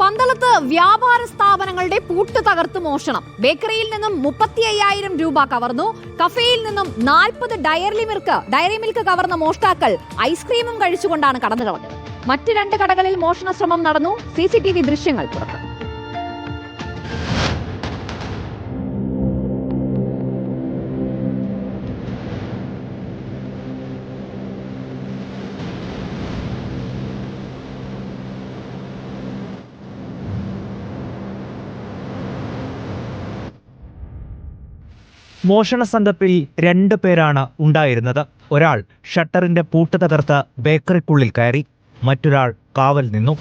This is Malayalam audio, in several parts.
പന്തളത്ത് വ്യാപാര സ്ഥാപനങ്ങളുടെ പൂട്ട് തകർത്ത് മോഷണം. ബേക്കറിയിൽ നിന്നും മുപ്പത്തി അയ്യായിരം രൂപ കവർന്നു. കഫേയിൽ നിന്നും നാൽപ്പത് ഡയറി മിൽക്ക് ഡയറി മിൽക്ക് കവർന്ന മോഷ്ടാക്കൾ ഐസ്ക്രീമും കഴിച്ചുകൊണ്ടാണ് കടന്നു കളഞ്ഞത് മറ്റ് രണ്ട് കടകളിൽ മോഷണ ശ്രമം നടന്നു. സി ദൃശ്യങ്ങൾ പുറത്ത്. മോഷണ സംഘത്തിൽ രണ്ട് പേരാണ് ഉണ്ടായിരുന്നത്. ഒരാൾ ഷട്ടറിന്റെ പൂട്ട് തകർത്ത് ബേക്കറിക്കുള്ളിൽ കയറി മറ്റൊരാൾ കാവൽ നിന്നു.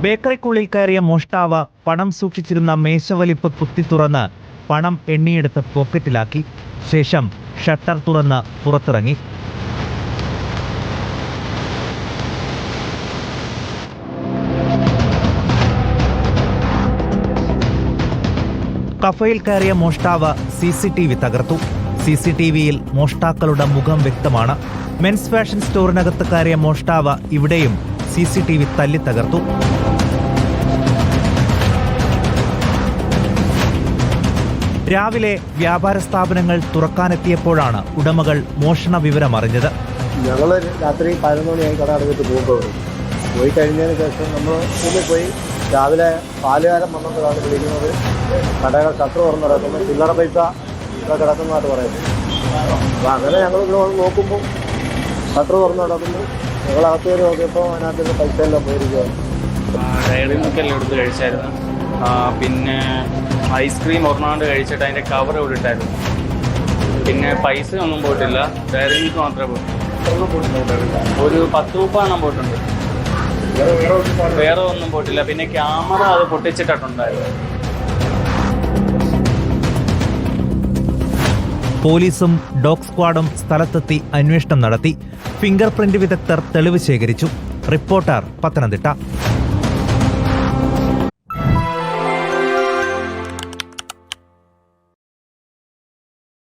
ബേക്കറിക്കുള്ളിൽ കയറിയ മോഷ്ടാവ് പണം സൂക്ഷിച്ചിരുന്ന മേശവലിപ്പ് കുത്തി തുറന്ന് പണം എണ്ണിയെടുത്ത് പോക്കറ്റിലാക്കി. ശേഷം ഷട്ടർ തുറന്ന് പുറത്തിറങ്ങി. കഫയിൽ കയറിയ മോഷ്ടാവ് സി സി ടി വി തകർത്തു. സി സി ടി വിയിൽ മോഷ്ടാക്കളുടെ മുഖം വ്യക്തമാണ്. മെൻസ് ഫാഷൻ സ്റ്റോറിനകത്ത് കയറിയ മോഷ്ടാവ് ഇവിടെയും സി സി ടി വി തല്ലി തകർത്തു. രാവിലെ വ്യാപാര സ്ഥാപനങ്ങൾ തുറക്കാനെത്തിയപ്പോഴാണ് ഉടമകൾ മോഷണ വിവരം അറിഞ്ഞത് ഞങ്ങൾ രാത്രി പതിനൊന്ന് മണിയായി കട അടഞ്ഞിട്ട് പോകുമ്പോൾ പോയി കഴിഞ്ഞതിന് ശേഷം നമ്മൾ സ്കൂളിൽ പോയി രാവിലെ പാലുകാരം വന്നപ്പോഴാണ് വിളിക്കുന്നത്. കടകൾ ഷട്ടർ തുറന്ന് കിടക്കുന്നു ചില്ലറ പൈസ ഇവിടെ കിടക്കുന്നതായിട്ട് പറയുന്നത് അപ്പോൾ അങ്ങനെ ഞങ്ങൾ ഇവിടെ വന്ന് നോക്കുമ്പോൾ ഷട്ടർ തുറന്ന് കിടക്കുന്നു ഞങ്ങളകത്ത് കയറി നോക്കിയപ്പോൾ അതിനകത്ത് പൈസ എല്ലാം പോയിരിക്കുകയാണ്. ഡയറി മിൽക്കെല്ലാം എടുത്ത് കഴിച്ചായിരുന്നു. പിന്നെ ഐസ്ക്രീം ഒന്നാണ്ട് കഴിച്ചിട്ട് അതിന്റെ കവർ ഇവിടെ ഇട്ടായിരുന്നു. പിന്നെ പൈസ ഒന്നും പോയിട്ടില്ല. ഡയറി മിൽക്ക് മാത്രമേ പോയിട്ടുള്ളൂ. ഒരു പത്ത് മുപ്പെണ്ണം പോയിട്ടുണ്ട്. വേറെ ഒന്നും പൊട്ടില്ല പിന്നെ ക്യാമറ അത് പൊട്ടിച്ചിട്ടുണ്ടായിരുന്നു പോലീസും ഡോഗ് സ്ക്വാഡും സ്ഥലത്തെത്തി അന്വേഷണം നടത്തി. ഫിംഗർ പ്രിന്റ് വിദഗ്ധർ തെളിവ് ശേഖരിച്ചു. റിപ്പോർട്ടർ പത്തനംതിട്ട.